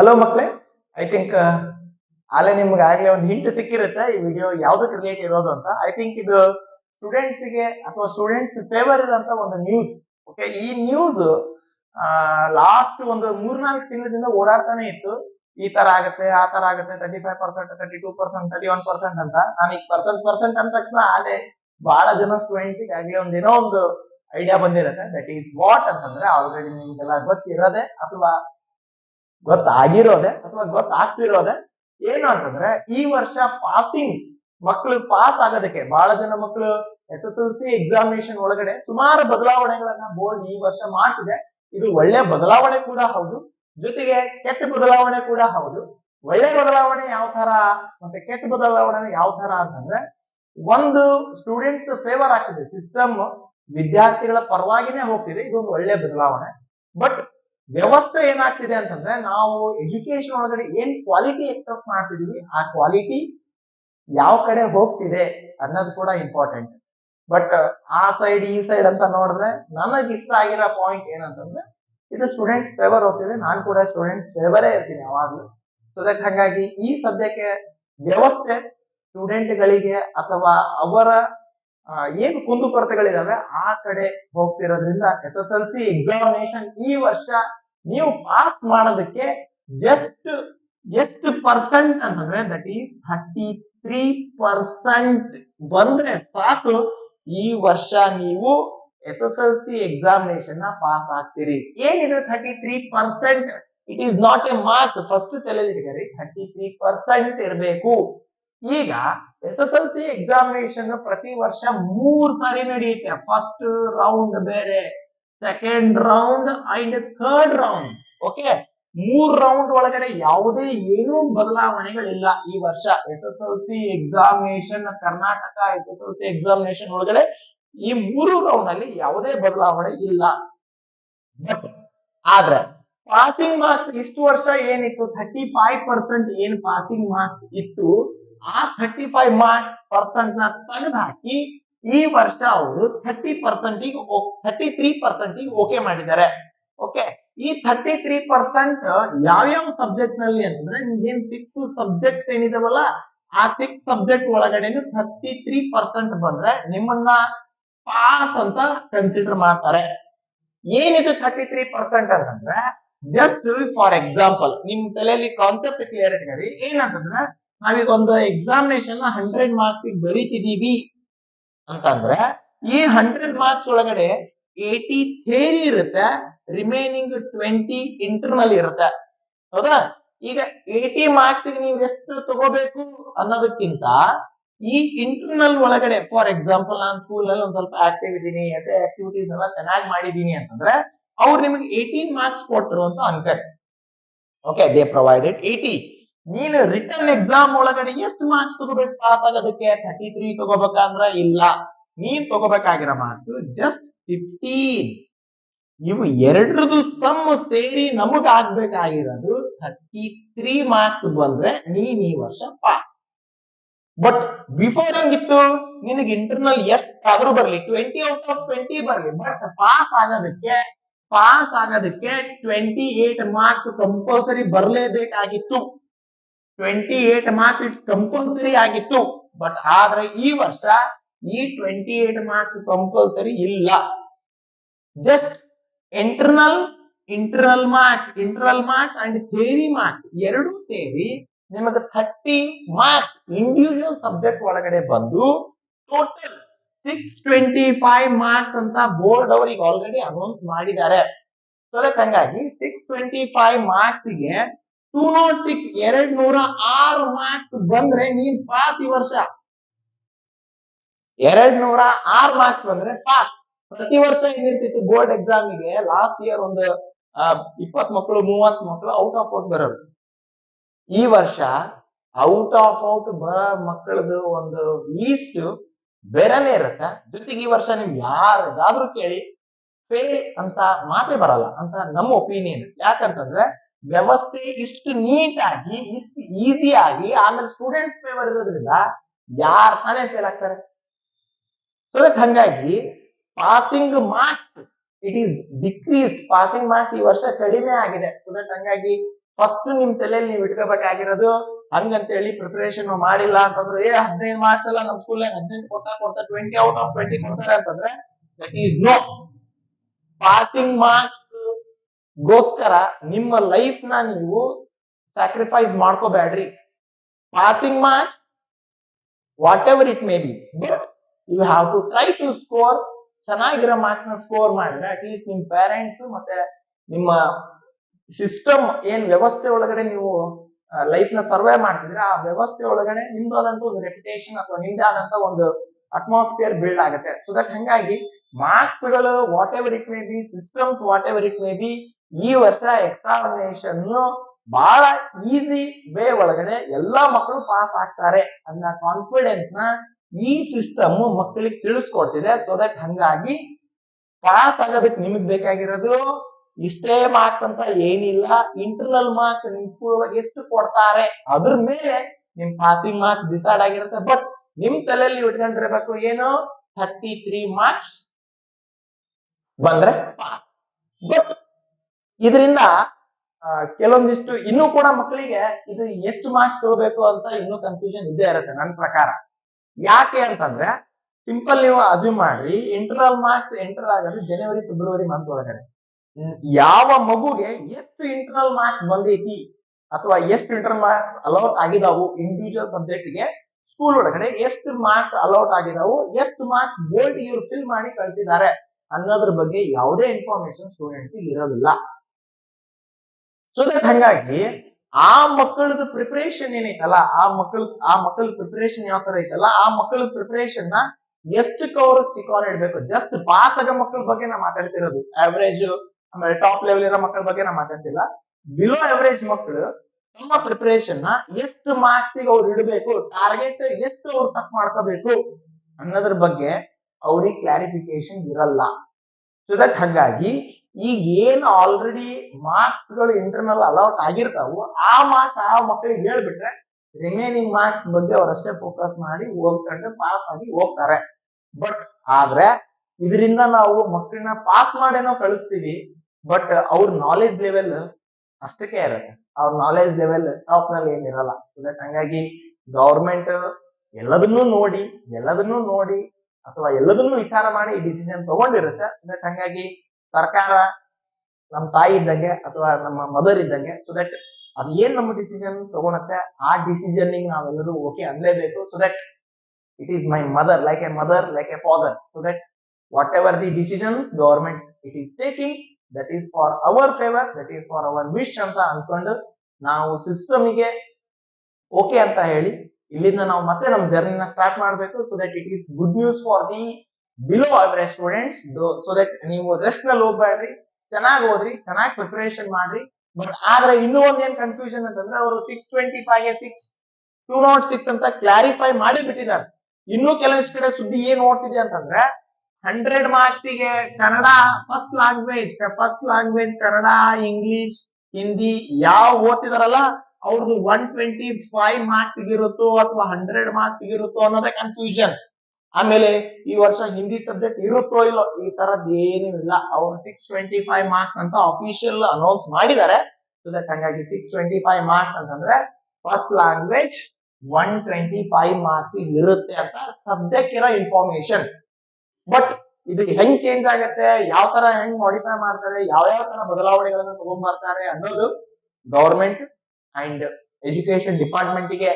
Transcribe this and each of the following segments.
Hello ಮಕ್ಳೇ I think ಅಲ್ಲೇ ನಿಮ್ಗೆ ಆಗ್ಲೇ ಒಂದು ಹಿಂಟ್ ಸಿಕ್ಕಿರುತ್ತೆ. ಈ ವಿಡಿಯೋ ಯಾವ್ದಕ್ಕೆ ರಿಲೇಟ್ ಇರೋದು ಅಂತ. ಐ ಥಿಂಕ್ ಇದು ಸ್ಟೂಡೆಂಟ್ಸ್ಗೆ ಅಥವಾ ಸ್ಟೂಡೆಂಟ್ಸ್ ಫೇವರ್ ಇರೋಂತ ಒಂದು ನ್ಯೂಸ್ ಓಕೆ ಈ ನ್ಯೂಸ್ ಲಾಸ್ಟ್ ಒಂದು ಮೂರ್ನಾಲ್ಕು ತಿಂಗಳಿಂದ ಓಡಾಡ್ತಾನೆ ಇತ್ತು. ಈ ತರ ಆಗುತ್ತೆ, ಆ ತರ ಆಗುತ್ತೆ thirty five percent thirty two percent thirty one percent ಅಂತ. ನಾನು ಈಗ ಪರ್ಸೆಂಟ್ ಪರ್ಸೆಂಟ್ ಅಂದ ತಕ್ಷಣ ಅಲ್ಲೇ ಬಹಳ ಜನ ಸ್ಟೂಡೆಂಟ್ಸ್ ಆಗ್ಲೇ ಒಂದ್ ಏನೋ ಒಂದು ಐಡಿಯಾ ಬಂದಿರುತ್ತೆ. ದಟ್ ಈಸ್ ವಾಟ್ ಅಂತಂದ್ರೆ ಆಲ್ರೆಡಿ ನಿಮ್ಗೆಲ್ಲ ಗೊತ್ತಿರೋದೆ. ಅಥವಾ ಗೊತ್ತಾಗಿರೋದೆ ಅಥವಾ ಗೊತ್ತಾಗ್ತಿರೋದೆ ಏನು ಅಂತಂದ್ರೆ ಈ ವರ್ಷ ಪಾಸಿಂಗ್ ಮಕ್ಕಳು ಪಾಸ್ ಆಗೋದಕ್ಕೆ ಬಹಳ ಜನ ಮಕ್ಕಳು S S L C examination ಒಳಗಡೆ ಸುಮಾರು ಬದಲಾವಣೆಗಳನ್ನ ಬೋರ್ಡ್ ಈ ವರ್ಷ ಮಾಡ್ತಿದೆ. ಇದು ಒಳ್ಳೆ ಬದಲಾವಣೆ ಕೂಡ ಹೌದು. ಜೊತೆಗೆ ಕೆಟ್ಟ ಬದಲಾವಣೆ ಕೂಡ ಹೌದು. ಒಳ್ಳೆ ಬದಲಾವಣೆ ಯಾವ ತರ ಮತ್ತೆ ಕೆಟ್ಟ ಬದಲಾವಣೆ ಯಾವ ತರ ಅಂತಂದ್ರೆ ಒಂದು ಸ್ಟೂಡೆಂಟ್ಸ್ ಫೇವರ್ ಆಗ್ತಿದೆ. ಸಿಸ್ಟಮ್ ವಿದ್ಯಾರ್ಥಿಗಳ ಪರವಾಗಿನೇ ಹೋಗ್ತಿದೆ. ಇದೊಂದು ಒಳ್ಳೆ ಬದಲಾವಣೆ. ಬಟ್ ವ್ಯವಸ್ಥೆ ಏನಾಗ್ತಿದೆ ಅಂತಂದ್ರೆ ನಾವು ಎಜುಕೇಶನ್ ಒಳಗಡೆ ಏನ್ ಕ್ವಾಲಿಟಿ ಎಕ್ಸೆಪ್ಟ್ ಮಾಡ್ತಿದೀವಿ, ಆ ಕ್ವಾಲಿಟಿ ಯಾವ ಕಡೆ ಹೋಗ್ತಿದೆ ಅನ್ನೋದು ಕೂಡ ಇಂಪಾರ್ಟೆಂಟ್ ಬಟ್ ಆ ಸೈಡ್ ಈ ಸೈಡ್ ಅಂತ ನೋಡಿದ್ರೆ ನನಗೆ ಇಷ್ಟ ಆಗಿರೋ ಪಾಯಿಂಟ್ ಏನಂತಂದ್ರೆ ಇದು ಸ್ಟೂಡೆಂಟ್ಸ್ ಫೇವರ್ ಹೋಗ್ತಿದೆ, ನಾನು ಕೂಡ ಸ್ಟೂಡೆಂಟ್ಸ್ ಫೇವರೇ ಇರ್ತೀನಿ ಯಾವಾಗ್ಲೂ. ಸೊ ದಟ್ ಹಾಗಾಗಿ ಈ ಸದ್ಯಕ್ಕೆ ವ್ಯವಸ್ಥೆ ಸ್ಟೂಡೆಂಟ್ಗಳಿಗೆ ಅಥವಾ ಅವರ ಏನು ಕುಂದುಕೊರತೆಗಳಿದಾವೆ, ಆ ಕಡೆ ಹೋಗ್ತಿರೋದ್ರಿಂದ S S L C examination ಈ ವರ್ಷ ನೀವು ಪಾಸ್ ಮಾಡೋದಕ್ಕೆ ಎಷ್ಟು ಎಷ್ಟು ಪರ್ಸೆಂಟ್ ಅಂತಂದ್ರೆ that is thirty three percent ಬಂದ್ರೆ ಸಾಕು. ಈ ವರ್ಷ ನೀವು S S L C examination pass ಆಗ್ತೀರಿ. ಏನಿದೆ thirty three percent it is not a mark first ತಲೆಯಲ್ಲಿ ಥರ್ಟಿ ತ್ರೀ ಪರ್ಸೆಂಟ್ ಇರಬೇಕು. ಈಗ S S L C examination ಪ್ರತಿ ವರ್ಷ ಮೂರ್ ಸಾರಿ ನಡೆಯುತ್ತೆ. ಫಸ್ಟ್ ರೌಂಡ್ ಬೇರೆ. Second round and third round okay ಮೂರ್ ರೌಂಡ್ ಒಳಗಡೆ ಯಾವುದೇ ಏನೂ ಬದಲಾವಣೆಗಳಿಲ್ಲ ಈ ವರ್ಷ. S S L C examination Karnataka S S L C examination ಒಳಗಡೆ ಈ ಮೂರು ರೌಂಡ್ ಅಲ್ಲಿ ಯಾವುದೇ ಬದಲಾವಣೆ ಇಲ್ಲ. ಬಟ್ ಆದ್ರೆ ಪಾಸಿಂಗ್ ಮಾರ್ಕ್ಸ್ ಇಷ್ಟು ವರ್ಷ ಏನಿತ್ತು? ಥರ್ಟಿ ಫೈವ್ ಪರ್ಸೆಂಟ್ ಏನ್ ಪಾಸಿಂಗ್ ಮಾರ್ಕ್ಸ್ ಇತ್ತು? ಆ ಥರ್ಟಿ ಫೈವ್ ಮಾರ್ಕ್ಸ್ ಪರ್ಸೆಂಟ್ನ ತೆಗೆದು ಹಾಕಿ ಈ ವರ್ಷ ಅವರು ಥರ್ಟಿ ಪರ್ಸೆಂಟಿಗೆ ಥರ್ಟಿ ತ್ರೀ ಪರ್ಸೆಂಟಿಗೆ ಓಕೆ ಮಾಡಿದ್ದಾರೆ. ಓಕೆ ಈ ಥರ್ಟಿ ತ್ರೀ ಪರ್ಸೆಂಟ್ ಯಾವ್ಯಾವ ಸಬ್ಜೆಕ್ಟ್ನಲ್ಲಿ ಅಂತಂದ್ರೆ ನಿಮ್ಗೇನ್ ಸಿಕ್ಸ್ ಸಬ್ಜೆಕ್ಟ್ ಏನಿದಾವಲ್ಲ, ಆ ಸಿಕ್ಸ್ ಸಬ್ಜೆಕ್ಟ್ ಒಳಗಡೆನು ಥರ್ಟಿ ತ್ರೀ ಪರ್ಸೆಂಟ್ ಬಂದ್ರೆ ನಿಮ್ಮನ್ನ ಪಾಸ್ ಅಂತ ಕನ್ಸಿಡರ್ ಮಾಡ್ತಾರೆ. ಏನಿದು ಥರ್ಟಿ ತ್ರೀ ಪರ್ಸೆಂಟ್ ಅಂತಂದ್ರೆ ಜಸ್ಟ್ ಫಾರ್ ಎಕ್ಸಾಂಪಲ್ ನಿಮ್ ತಲೆಯಲ್ಲಿ ಕಾನ್ಸೆಪ್ಟ್ ಕ್ಲಿಯರ್ ಇಟ್ಕರಿ ಏನಂತಂದ್ರೆ, ನಾವೀಗ ಒಂದು ಎಕ್ಸಾಮಿನೇಷನ್ ಹಂಡ್ರೆಡ್ ಮಾರ್ಕ್ಸ್ ಬರೀತಿದೀವಿ. ಅಂತಂದ್ರೆ ಈ ಹಂಡ್ರೆಡ್ ಮಾರ್ಕ್ಸ್ ಒಳಗಡೆ ಏಟಿ ಥೇರಿ ಇರುತ್ತೆ ರಿಮೈನಿಂಗ್ ಟ್ವೆಂಟಿ ಇಂಟರ್ನಲ್ ಇರುತ್ತೆ. ಹೌದಾ? ಈಗ ಏಟಿ ಮಾರ್ಕ್ಸ್ ನೀವು ಎಷ್ಟು ತಗೋಬೇಕು ಅನ್ನೋದಕ್ಕಿಂತ ಈ ಇಂಟರ್ನಲ್ ಒಳಗಡೆ ಫಾರ್ ಎಕ್ಸಾಂಪಲ್ ನಾನು ಸ್ಕೂಲ್ ಅಲ್ಲಿ ಒಂದ್ ಸ್ವಲ್ಪ ಆಕ್ಟಿವ್ ಇದ್ದೀನಿ, ಅದೇ ಆಕ್ಟಿವಿಟೀಸ್ ಎಲ್ಲ ಚೆನ್ನಾಗಿ ಮಾಡಿದೀನಿ ಅಂತಂದ್ರೆ ಅವ್ರು ನಿಮಗೆ ಏಟೀನ್ ಮಾರ್ಕ್ಸ್ ಕೊಟ್ರು ಅಂತ ಅನ್ಕರಿ. ಓಕೆ ದೇ ಪ್ರೊವೈಡೆಡ್ ಏಟಿ ನೀನು ರಿಟರ್ನ್ ಎಕ್ಸಾಮ್ ಒಳಗಡೆ ಎಷ್ಟು ಮಾರ್ಕ್ಸ್ ತಗೋಬೇಕು? ಪಾಸ್ ಆಗೋದಕ್ಕೆ ಥರ್ಟಿ ತ್ರೀ ತಗೋಬೇಕಂದ್ರ ಇಲ್ಲ. ನೀನ್ ತಗೋಬೇಕಾಗಿರೋ ಮಾರ್ಕ್ಸ್ ಜಸ್ಟ್ ಫಿಫ್ಟೀನ್ ಇವು ಎರಡರದು ಸಮ್ ಸೇರಿ ನಮಗ್ ಆಗ್ಬೇಕಾಗಿರೋದು ಥರ್ಟಿ ತ್ರೀ ಮಾರ್ಕ್ಸ್ ಬಂದ್ರೆ ನೀನ್ ಈ ವರ್ಷ ಪಾಸ್ ಬಟ್ ಬಿಫೋರ್ ಹೆಂಗಿತ್ತು? ನಿನಗೆ ಇಂಟರ್ನಲ್ ಎಷ್ಟಾದ್ರೂ ಬರ್ಲಿ ಟ್ವೆಂಟಿ ಔಟ್ ಆಫ್ ಟ್ವೆಂಟಿ ಬರ್ಲಿ ಬಟ್ ಪಾಸ್ ಆಗೋದಕ್ಕೆ ಪಾಸ್ ಆಗೋದಕ್ಕೆ twenty eight marks compulsory ಬರ್ಲೇಬೇಕಾಗಿತ್ತು. Twenty eight marks it's compulsory ಆಗಿತ್ತು. ಬಟ್ ಆದ್ರೆ ಈ ವರ್ಷ ಈ ಟ್ವೆಂಟಿ ಏಟ್ ಮಾರ್ಕ್ಸ್ ಕಂಪಲ್ಸರಿ ಇಲ್ಲ. Just internal internal marks internal marks and theory marks ಎರಡು ಸೇರಿ ನಿಮಗೆ ಥರ್ಟಿ ಮಾರ್ಕ್ಸ್ ಇಂಡಿವಿಜುವಲ್ ಸಬ್ಜೆಕ್ಟ್ ಒಳಗಡೆ ಬಂದು total six twenty five marks ಅಂತ ಬೋರ್ಡ್ ಅವರಿಗೆ ಆಲ್ರೆಡಿ ಅನೌನ್ಸ್ ಮಾಡಿದ್ದಾರೆ. ಸೊ ಹಂಗಾಗಿ six twenty five ಮಾರ್ಕ್ಸ್ಗೆ two not six ಎರಡ್ ನೂರ ಆರು ಮಾರ್ಕ್ಸ್ ಬಂದ್ರೆ ನೀನ್ ಪಾಸ್ ಈ ವರ್ಷ. ಎರಡ್ ನೂರ ಆರು ಮಾರ್ಕ್ಸ್ ಬಂದ್ರೆ ಪಾಸ್ ಪ್ರತಿ ವರ್ಷ ಏನಿರ್ತಿತ್ತು ಬೋರ್ಡ್ ಎಕ್ಸಾಮಿಗೆ ಲಾಸ್ಟ್ ಇಯರ್ ಒಂದು ಇಪ್ಪತ್ ಮಕ್ಕಳು ಮೂವತ್ ಮಕ್ಕಳು ಔಟ್ ಆಫ್ ಔಟ್ ಬರೋದು. ಈ ವರ್ಷ ಔಟ್ ಆಫ್ ಔಟ್ ಬರೋ ಮಕ್ಕಳದು ಒಂದು ಲೀಸ್ಟ್ ಬೇರೆನೆ ಇರುತ್ತೆ. ಜೊತೆಗೆ ಈ ವರ್ಷ ನೀವು ಯಾರಿಗಾದ್ರೂ ಕೇಳಿ ಫೇಲ್ ಅಂತ ಮಾತೇ ಬರಲ್ಲ ಅಂತ ನಮ್ಮ ಒಪಿನಿಯನ್ ಯಾಕಂತಂದ್ರೆ ವ್ಯವಸ್ಥೆ ಇಷ್ಟು ನೀಟ್ ಆಗಿ ಇಷ್ಟು ಈಸಿ ಆಗಿ, ಆಮೇಲೆ ಸ್ಟೂಡೆಂಟ್ಸ್ ಫೇವರ್ ಇರೋದ್ರಿಂದ ಯಾರ್ ತಾನೇ ಫೇಲ್ ಆಗ್ತಾರೆ? ಸೊ ಹಂಗಾಗಿ passing marks it is decrease passing marks ಈ ವರ್ಷ ಕಡಿಮೆ ಆಗಿದೆ. ಸೊ ಹಂಗಾಗಿ ಫಸ್ಟ್ ನಿಮ್ ತಲೆಯಲ್ಲಿ ನೀವು ಇಟ್ಕೋಬೇಕಾಗಿರೋದು ಹಂಗಂತ ಹೇಳಿ ಪ್ರಿಪರೇಷನ್ ಮಾಡಿಲ್ಲ ಅಂತಂದ್ರೆ, ಏ, ಹದಿನೈದು ಮಾರ್ಕ್ಸ್ ಎಲ್ಲ ನಮ್ ಸ್ಕೂಲ್ ಹದಿನೈದು ಕೊಡ್ತಾ ಕೊಡ್ತಾ ಟ್ವೆಂಟಿ ಔಟ್ ಆಫ್ ಟ್ವೆಂಟಿ ಕೊಡ್ತಾರೆ ಅಂತಂದ್ರೆ that is no passing marks ಗೋಸ್ಕರ ನಿಮ್ಮ ಲೈಫ್ನ ನೀವು sacrifice ಮಾಡ್ಕೋಬೇಡ್ರಿ. Passing marks whatever it may be but you have to try to score ಚೆನ್ನಾಗಿರೋ ಮಾರ್ಕ್ಸ್ನ ಸ್ಕೋರ್ ಮಾಡಿದ್ರೆ ಅಟ್ ಲೀಸ್ಟ್ ನಿಮ್ ಪೇರೆಂಟ್ಸ್ ಮತ್ತೆ ನಿಮ್ಮ ಸಿಸ್ಟಮ್ ಏನ್ ವ್ಯವಸ್ಥೆ ಒಳಗಡೆ ನೀವು ಲೈಫ್ನ ಸರ್ವೆ ಮಾಡ್ತಿದ್ರೆ ಆ ವ್ಯವಸ್ಥೆ ಒಳಗಡೆ ನಿಮ್ದಾದಂತ ಒಂದು ರೆಪ್ಯುಟೇಷನ್ ಅಥವಾ ನಿಮ್ದೇ ಒಂದು ಅಟ್ಮಾಸ್ಫಿಯರ್ ಬಿಲ್ಡ್ ಆಗುತ್ತೆ. ಸೊ ದಟ್ ಹಂಗಾಗಿ ಮಾರ್ಕ್ಸ್ಗಳು whatever it may be systems whatever it may be ಈ ವರ್ಷ ಎಕ್ಸಾಮಿನೇಷನ್ ಬಹಳ ಈಸಿ ವೇ ಒಳಗಡೆ ಎಲ್ಲಾ ಮಕ್ಕಳು ಪಾಸ್ ಆಗ್ತಾರೆ ಅನ್ನೋ ಕಾನ್ಫಿಡೆನ್ಸ್ನ ಈ ಸಿಸ್ಟಮ್ ಮಕ್ಕಳಿಗೆ ತಿಳಿಸ್ಕೊಡ್ತಿದೆ ಸೊ ದಟ್ ಹಂಗಾಗಿ ಪಾಸ್ ಆಗೋದಕ್ಕೆ ನಿಮಗ್ ಬೇಕಾಗಿರೋದು ಇಷ್ಟೇ ಮಾರ್ಕ್ಸ್ ಅಂತ ಏನಿಲ್ಲ ಇಂಟರ್ನಲ್ ಮಾರ್ಕ್ಸ್ ನಿಮ್ ಸ್ಕೂಲ್ ಒಳಗೆ ಎಷ್ಟು ಕೊಡ್ತಾರೆ ಅದ್ರ ಮೇಲೆ ನಿಮ್ ಪಾಸಿಂಗ್ ಮಾರ್ಕ್ಸ್ ಡಿಸೈಡ್ ಆಗಿರುತ್ತೆ. ಬಟ್ ನಿಮ್ ತಲೆಯಲ್ಲಿ ಇಟ್ಕೊಂಡಿರ್ಬೇಕು ಏನು? ಥರ್ಟಿ ತ್ರೀ ಮಾರ್ಕ್ಸ್ ಬಂದ್ರೆ ಪಾಸ್ ಬಟ್ ಇದರಿಂದ ಕೆಲವೊಂದಿಷ್ಟು ಇನ್ನೂ ಕೂಡ ಮಕ್ಕಳಿಗೆ ಇದು ಎಷ್ಟು ಮಾರ್ಕ್ಸ್ ತಗೋಬೇಕು ಅಂತ ಇನ್ನೂ ಕನ್ಫ್ಯೂಷನ್ ಇದ್ದೇ ಇರುತ್ತೆ ನನ್ನ ಪ್ರಕಾರ. ಯಾಕೆ ಅಂತಂದ್ರೆ ಸಿಂಪಲ್ ನೀವು ಅಸ್ಯೂಮ್ ಮಾಡಿ ಇಂಟರ್ನಲ್ ಮಾರ್ಕ್ಸ್ ಎಂಟರ್ ಆಗೋದು ಜನವರಿ ಫೆಬ್ರವರಿ ಮಂತ್ ಒಳಗಡೆ. ಯಾವ ಮಗುಗೆ ಎಷ್ಟು ಇಂಟರ್ನಲ್ ಮಾರ್ಕ್ಸ್ ಬಂದೈತಿ ಅಥವಾ ಎಷ್ಟು ಇಂಟರ್ನಲ್ ಮಾರ್ಕ್ಸ್ ಅಲೌಟ್ ಆಗಿದಾವು ಇಂಡಿವಿಜುವಲ್ ಸಬ್ಜೆಕ್ಟ್ಗೆ ಸ್ಕೂಲ್ ಒಳಗಡೆ ಎಷ್ಟು ಮಾರ್ಕ್ಸ್ ಅಲೌಟ್ ಆಗಿದಾವು, ಎಷ್ಟು ಮಾರ್ಕ್ಸ್ ಬೋರ್ಡ್ ಇವರು ಫಿಲ್ ಮಾಡಿ ಕಳ್ತಿದ್ದಾರೆ ಅನ್ನೋದ್ರ ಬಗ್ಗೆ ಯಾವುದೇ ಇನ್ಫಾರ್ಮೇಶನ್ ಸ್ಟೂಡೆಂಟ್ಸ್ ಇರೋದಿಲ್ಲ. ಸೊ ದಟ್ ಹಂಗಾಗಿ ಆ ಮಕ್ಕಳದ ಪ್ರಿಪರೇಷನ್ ಏನೈತಲ್ಲ ಆ ಮಕ್ಕಳ ಆ ಮಕ್ಕಳ ಪ್ರಿಪರೇಷನ್ ಯಾವ ತರ ಐತಲ್ಲ, ಆ ಮಕ್ಕಳ ಪ್ರಿಪರೇಷನ್ನ ಎಷ್ಟು ಕವರ್ ಸ್ಟಿಕಾನ್ ಇಡ್ಬೇಕು? ಜಸ್ಟ್ ಪಾಸ್ ಆಗ ಮಕ್ಕಳ ಬಗ್ಗೆ ನಾ ಮಾತಾಡ್ತಿರೋದು. ಆವರೇಜ್ ಆಮೇಲೆ ಟಾಪ್ ಲೆವೆಲ್ ಇರೋ ಮಕ್ಕಳ ಬಗ್ಗೆ ನಾ ಮಾತಾಡ್ತಿಲ್ಲ. ಬಿಲೋ ಅವರೇಜ್ ಮಕ್ಕಳು, ತಮ್ಮ ಪ್ರಿಪರೇಷನ್ನ ಎಷ್ಟು ಮಾರ್ಕ್ಸ್ ಅವ್ರು ಇಡಬೇಕು ಟಾರ್ಗೆಟ್ ಎಷ್ಟು ಅವ್ರು ತಪ್ಪು ಮಾಡ್ಕೋಬೇಕು ಅನ್ನೋದ್ರ ಬಗ್ಗೆ ಅವ್ರಿಗೆ ಕ್ಲಾರಿಫಿಕೇಶನ್ ಇರಲ್ಲ. ಸೊ ದಟ್ ಹಾಗಾಗಿ ಈಗ ಏನು ಆಲ್ರೆಡಿ ಮಾರ್ಕ್ಸ್ಗಳು ಇಂಟರ್ನಲ್ ಅಲೌಟ್ ಆಗಿರ್ತಾವು ಆ ಮಾರ್ಕ್ಸ್ ಆ ಮಕ್ಕಳಿಗೆ ಹೇಳ್ಬಿಟ್ರೆ ರಿಮೈನಿಂಗ್ ಮಾರ್ಕ್ಸ್ ಬಗ್ಗೆ ಅವರಷ್ಟೇ ಫೋಕಸ್ ಮಾಡಿ ಓದ್ಕೊಂಡು ಪಾಸ್ ಆಗಿ ಹೋಗ್ತಾರೆ. ಬಟ್ ಆದ್ರೆ ಇದರಿಂದ ನಾವು ಮಕ್ಕಳನ್ನ ಪಾಸ್ ಮಾಡೇನೋ ಕಳಿಸ್ತೀವಿ ಬಟ್ ಅವ್ರ ನಾಲೆಜ್ ಲೆವೆಲ್ ಅಷ್ಟಕ್ಕೆ ಇರುತ್ತೆ. ಅವ್ರ ನಾಲೆಜ್ ಲೆವೆಲ್ ಟಾಪ್ನಲ್ಲಿ ಏನಿರಲ್ಲ ದಟ್ ಹಂಗಾಗಿ ಗೌರ್ಮೆಂಟ್ ಎಲ್ಲದನ್ನೂ ನೋಡಿ ಎಲ್ಲದನ್ನೂ ನೋಡಿ ಅಥವಾ ಎಲ್ಲದನ್ನೂ ವಿಚಾರ ಮಾಡಿ ಡಿಸಿಷನ್ ತಗೊಂಡಿರುತ್ತೆ. ದಟ್ ಹಂಗಾಗಿ ಸರ್ಕಾರ ನಮ್ಮ ತಾಯಿ ಇದ್ದಂಗೆ ಅಥವಾ ನಮ್ಮ ಮದರ್ ಇದ್ದಂಗೆ. ಸೊ ದಟ್ ಅದ್ ಏನ್ ನಮ್ಮ ಡಿಸಿಷನ್ ತಗೊಳತ್ತೆ, ಆ ಡಿಸಿಷನ್ ನಾವೆಲ್ಲರೂ okay ಅನ್ಲೇಬೇಕು so that it is my mother like a mother like a father so that whatever the decisions government it is taking that is for our favour that is for our wish ಅಂತ ಅನ್ಕೊಂಡು ನಾವು ಸಿಸ್ಟಮಿಗೆ okay ಅಂತ ಹೇಳಿ, ಇಲ್ಲಿಂದ ನಾವು ಮತ್ತೆ ನಮ್ಮ ಜರ್ನಿನ ಸ್ಟಾರ್ಟ್ ಮಾಡಬೇಕು. So that it is good news for the below average students so that ನೀವು ರೆಸ್ಟ್ನಲ್ಲಿ ಹೋಗ್ಬೇಡ್ರಿ ಚೆನ್ನಾಗಿ ಓದ್ರಿ, ಚೆನ್ನಾಗಿ ಪ್ರಿಪರೇಷನ್ ಮಾಡ್ರಿ ಬಟ್ ಆದ್ರೆ ಇನ್ನೂ ಒಂದ್ ಏನ್ ಕನ್ಫ್ಯೂಷನ್ ಅಂತಂದ್ರೆ ಅವರು six twenty five six two not six ಅಂತ ಕ್ಲಾರಿಫೈ ಮಾಡಿ ಬಿಟ್ಟಿದ್ದಾರೆ. ಇನ್ನೂ ಕೆಲವಷ್ಟು ಕಡೆ ಸುದ್ದಿ ಏನ್ ಓಡ್ತಿದೆ ಅಂತಂದ್ರೆ hundred ಮಾರ್ಕ್ಸಿಗೆ Kannada first language first language Kannada English Hindi ಯಾವ ಓದ್ತಿದಾರಲ್ಲ ಅವ್ರದ್ದು ಒನ್ ಟ್ವೆಂಟಿ ಫೈವ್ ಮಾರ್ಕ್ಸ್ ಇರುತ್ತೋ ಅಥವಾ ಹಂಡ್ರೆಡ್ ಮಾರ್ಕ್ಸ್ ಇರುತ್ತೋ ಅನ್ನೋದೇ ಕನ್ಫ್ಯೂಷನ್ ಆಮೇಲೆ ಈ ವರ್ಷ ಹಿಂದಿ ಸಬ್ಜೆಕ್ಟ್ ಇರುತ್ತೋ ಇಲ್ಲೋ ಈ ತರದ್ ಏನೂ ಇಲ್ಲ. ಅವ್ರು ಸಿಕ್ಸ್ ಟ್ವೆಂಟಿ ಫೈವ್ ಮಾರ್ಕ್ಸ್ ಅಂತ ಅಫಿಷಿಯಲ್ ಅನೌನ್ಸ್ ಮಾಡಿದ್ದಾರೆ. ಸೊ ಹಂಗಾಗಿ ಸಿಕ್ಸ್ ಟ್ವೆಂಟಿ ಫೈವ್ ಮಾರ್ಕ್ಸ್ ಅಂತಂದ್ರೆ first language one twenty five marks ಇರುತ್ತೆ ಅಂತ ಸದ್ಯಕ್ಕಿರೋ ಇನ್ಫಾರ್ಮೇಶನ್ ಬಟ್ ಇದು ಹೆಂಗ್ ಚೇಂಜ್ ಆಗುತ್ತೆ, ಯಾವ ತರ ಹೆಂಗ್ ಮಾಡಿಫೈ ಮಾಡ್ತಾರೆ, ಯಾವ ಯಾವ ತರ ಬದಲಾವಣೆಗಳನ್ನ ತಗೊಂಡ್ ಬರ್ತಾರೆ ಅನ್ನೋದು ಗವರ್ಮೆಂಟ್ ಅಂಡ್ ಎಜುಕೇಶನ್ ಡಿಪಾರ್ಟ್ಮೆಂಟ್ಗೆ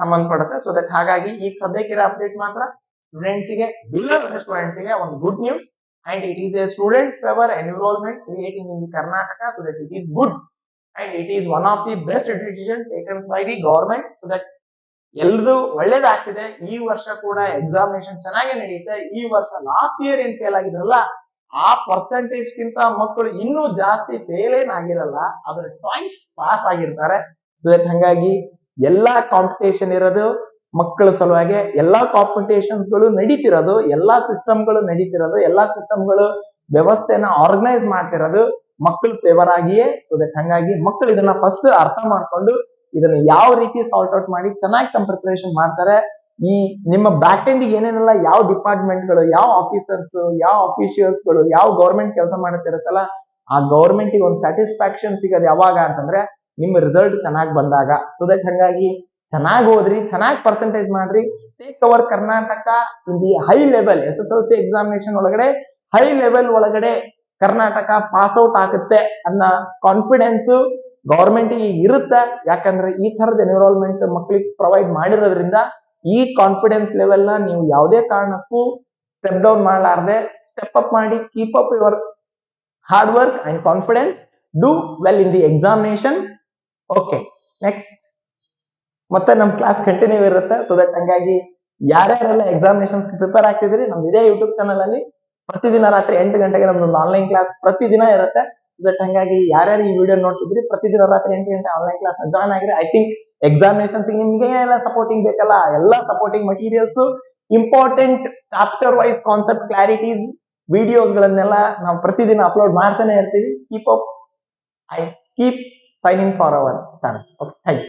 ಸಂಬಂಧಪಡುತ್ತೆ. ಸೊ ದಟ್ ಹಾಗಾಗಿ ಈಗ ಸದ್ಯಕ್ಕಿರೋ ಅಪ್ಡೇಟ್ ಮಾತ್ರ ಸ್ಟೂಡೆಂಟ್ಸ್ಗೆ ಬಿಲೋ ಸ್ಟೂಡೆಂಟ್ಸ್ಗೆ ಒಂದು good news and it is a student favour environment creating in the Karnataka so that it is good and it is one of the best decision taken by the government so that ಎಲ್ಲರೂ ಒಳ್ಳೇದಾಗ್ತಿದೆ. ಈ ವರ್ಷ ಕೂಡ examination ಚೆನ್ನಾಗಿ ನಡೆಯುತ್ತೆ ಈ ವರ್ಷ last year ಏನ್ ಫೇಲ್ ಆಗಿದ್ರಲ್ಲ ಆ ಪರ್ಸೆಂಟೇಜ್ ಗಿಂತ ಮಕ್ಕಳು ಇನ್ನೂ ಜಾಸ್ತಿ ಫೇಲ್ ಏನ್ ಆಗಿರಲ್ಲ. ಅದ್ರ ಟ್ವೈಸ್ ಪಾಸ್ ಆಗಿರ್ತಾರೆ. ಸೊ ದಟ್ ಹಂಗಾಗಿ ಎಲ್ಲಾ ಕಾಂಪಿಟೇಷನ್ ಇರೋದು ಮಕ್ಕಳ ಸಲುವಾಗಿ, ಎಲ್ಲಾ ಕಾಂಪಿಟೇಷನ್ಸ್ಗಳು ನಡೀತಿರೋದು, ಎಲ್ಲಾ ಸಿಸ್ಟಮ್ಗಳು ನಡೀತಿರೋದು, ಎಲ್ಲಾ ಸಿಸ್ಟಮ್ಗಳು ವ್ಯವಸ್ಥೆನ ಆರ್ಗನೈಸ್ ಮಾಡ್ತಿರೋದು ಮಕ್ಕಳ ಫೇವರ್ ಆಗಿಯೇ. ಸೊ ಹಂಗಾಗಿ ಮಕ್ಕಳು ಇದನ್ನ ಫಸ್ಟ್ ಅರ್ಥ ಮಾಡ್ಕೊಂಡು ಇದನ್ನ ಯಾವ ರೀತಿ ಸಾಲ್ಟ್ ಔಟ್ ಮಾಡಿ ಚೆನ್ನಾಗಿ ತಮ್ಮ ಪ್ರಿಪರೇಷನ್ ಮಾಡ್ತಾರೆ. ಈ ನಿಮ್ಮ ಬ್ಯಾಕ್ ಎಂಡ್ ಏನೇನೆಲ್ಲ ಯಾವ ಡಿಪಾರ್ಟ್ಮೆಂಟ್ಗಳು, ಯಾವ ಆಫೀಸರ್ಸ್ ಯಾವ ಅಫಿಷಿಯಲ್ಸ್ಗಳು, ಯಾವ ಗೌರ್ಮೆಂಟ್ ಕೆಲಸ ಮಾಡುತ್ತಿರುತ್ತಲ್ಲ, ಆ ಗೌರ್ಮೆಂಟ್ ಒಂದು ಸ್ಯಾಟಿಸ್ಫ್ಯಾಕ್ಷನ್ ಸಿಗೋದು ಯಾವಾಗ ಅಂತಂದ್ರೆ ನಿಮ್ಮ ರಿಸಲ್ಟ್ ಚೆನ್ನಾಗಿ ಬಂದಾಗ. ಸೊ ದಟ್ ಹಂಗಾಗಿ ಚೆನ್ನಾಗಿ ಓದ್ರಿ, ಚೆನ್ನಾಗಿ ಪರ್ಸೆಂಟೇಜ್ ಮಾಡ್ರಿ. Take our Karnataka in the high level S S L C examination ಒಳಗಡೆ ಹೈ ಲೆವೆಲ್ ಒಳಗಡೆ ಕರ್ನಾಟಕ ಪಾಸ್ ಔಟ್ ಆಗುತ್ತೆ ಅನ್ನೋ ಕಾನ್ಫಿಡೆನ್ಸ್ ಗೌರ್ಮೆಂಟ್ ಇರುತ್ತೆ. ಯಾಕಂದ್ರೆ ಈ ತರದ ಎನ್ವಿರಾನ್ಮೆಂಟ್ ಮಕ್ಕಳಿಗೆ ಪ್ರೊವೈಡ್ ಮಾಡಿರೋದ್ರಿಂದ ಈ ಕಾನ್ಫಿಡೆನ್ಸ್ ಲೆವೆಲ್ನ ನೀವು ಯಾವುದೇ ಕಾರಣಕ್ಕೂ ಸ್ಟೆಪ್ ಡೌನ್ ಮಾಡಲಾರ್ದೆ ಸ್ಟೆಪ್ ಅಪ್ ಮಾಡಿ keep up your hard work and confidence do well in the examination okay next ಮತ್ತೆ ನಮ್ ಕ್ಲಾಸ್ ಕಂಟಿನ್ಯೂ ಇರುತ್ತೆ. ಸೊ ದಟ್ ಹಂಗಾಗಿ ಯಾರ್ಯಾರೆಲ್ಲ ಎಕ್ಸಾಮಿನೇಷನ್ ಪ್ರಿಪೇರ್ ಆಗ್ತಿದ್ರಿ ನಮ್ ಇದೇ ಯೂಟ್ಯೂಬ್ ಚಾನಲ್ ಅಲ್ಲಿ ಪ್ರತಿದಿನ ರಾತ್ರಿ ಎಂಟು ಗಂಟೆಗೆ ನಮ್ದೊಂದು ಆನ್ಲೈನ್ ಕ್ಲಾಸ್ ಪ್ರತಿದಿನ ಇರುತ್ತೆ. ಸೊ ದಟ್ ಹಂಗಾಗಿ ಯಾರ್ಯಾರು ಈ ವಿಡಿಯೋ ನೋಡ್ತಿದ್ರಿ ಪ್ರತಿದಿನ ರಾತ್ರಿ ಎಂಟು ಗಂಟೆ ಆನ್ಲೈನ್ ಕ್ಲಾಸ್ ಜಾಯ್ನ್ ಆಗಿರಿ. ಐ ಥಿಂಕ್ ಎಕ್ಸಾಮಿನೇಷನ್ಸ್ ನಿಮ್ಗೆ ಎಲ್ಲ ಸಪೋರ್ಟಿಂಗ್ ಬೇಕಲ್ಲ? ಎಲ್ಲ supporting materials important chapter wise concept clarities videos ಗಳನ್ನೆಲ್ಲ ನಾವು ಪ್ರತಿದಿನ ಅಪ್ಲೋಡ್ ಮಾಡ್ತಾನೆ ಇರ್ತೀವಿ. Keep up I keep signing for our channel okay thank you